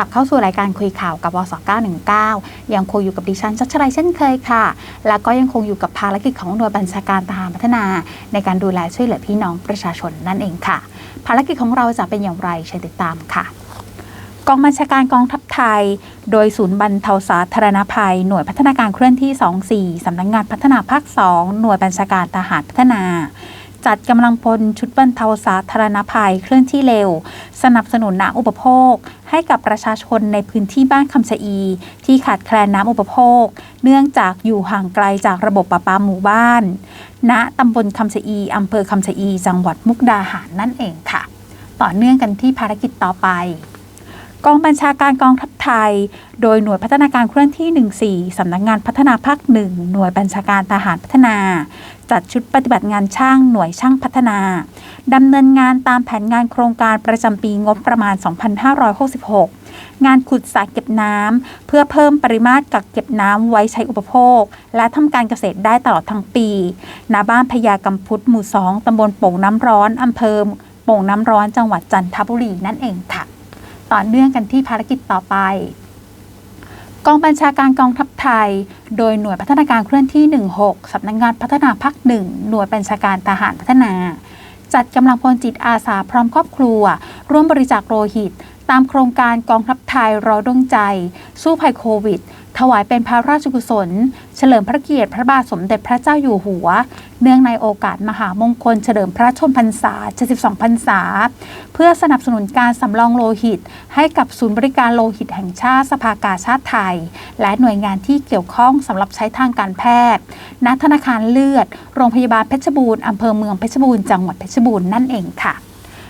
กลับเข้าสู่รายการคุยข่าวกับวส919 ยังคงอยู่กับดิฉันชัชรัยเช่นเคยค่ะ แล้วก็ยังคงอยู่กับภารกิจของหน่วยบัญชาการทหารพัฒนา ในการดูแลช่วยเหลือพี่น้องประชาชนนั่นเองค่ะ ภารกิจของเราจะเป็นอย่างไรเชิญติดตามค่ะกองบัญชาการกองทัพไทย โดยศูนย์บรรเทาสาธารณภัย หน่วยพัฒนาการเคลื่อนที่ 24 สำนักงงานพัฒนาภาค 2 หน่วยบัญชาการทหารพัฒนา จัดกำลังพลชุดบรรเทาสาธารณภัยเคลื่อนที่เร็ว สนับสนุนน้ำอุปโภค ให้กับประชาชนในพื้นที่บ้านคำชะอี ที่ขาดแคลนน้ำอุปโภค เนื่องจากอยู่ห่างไกลจากระบบประปาหมู่บ้าน ณตำบลคำชะอีอำเภอคำชะอี จังหวัดมุกดาหารนั่นเองค่ะ ต่อเนื่องกันที่ภารกิจต่อไป กองบัญชาการกองทัพไทย โดยหน่วยพัฒนาการเคลื่อนที่ 14 สำนักงงานพัฒนาภาคหนึ่งหน่วยบัญชาการทหารพัฒนา จัดชุดปฏิบัติงานช่างหน่วยช่างพัฒนาดำเนินงานตามแผนงานโครงการประจำปีงบประมาณ 2566 งานขุดสระเก็บน้ำเพื่อเพิ่มปริมาตรกักเก็บน้ำไว้ใช้อุปโภค และทำการเกษตรได้ตลอดทั้งปีณบ้านพญากำพุทหมู่ 2ตำบลโป่งน้ำร้อนอำเภอโป่งน้ำร้อนจังหวัดจันทบุรีนั่นเองค่ะ ต่อเนื่องกันที่ภารกิจต่อไป กองบัญชาการกองทัพไทย โดยหน่วยพัฒนาการเคลื่อนที่ 16 สำนักงงานพัฒนาภาคหนึ่งหน่วยบัญชาการทหารพัฒนา จัดกำลังพลจิตอาสาพร้อมครอบครัว ร่วมบริจาคโลหิต ตามโครงการกองทัพไทยรอดวงใจ สู้ภัยโควิด ถวายเป็นพระราชกุศล เฉลิมพระเกียรติพระบาทสมเด็จพระเจ้าอยู่หัว เนื่องในโอกาสมหามงคลเฉลิมพระชนพรรษา 72 พรรษา เพื่อสนับสนุนการสำรองโลหิต ให้กับศูนย์บริการโลหิตแห่งชาติสภากาชาติไทย และหน่วยงานที่เกี่ยวข้องสำหรับใช้ทางการแพทย์ ณ ธนาคารเลือด โรงพยาบาลเพชรบูรณ์อำเภอเมืองเพชรบูรณ์ จังหวัดเพชรบูรณ์นั่นเองค่ะ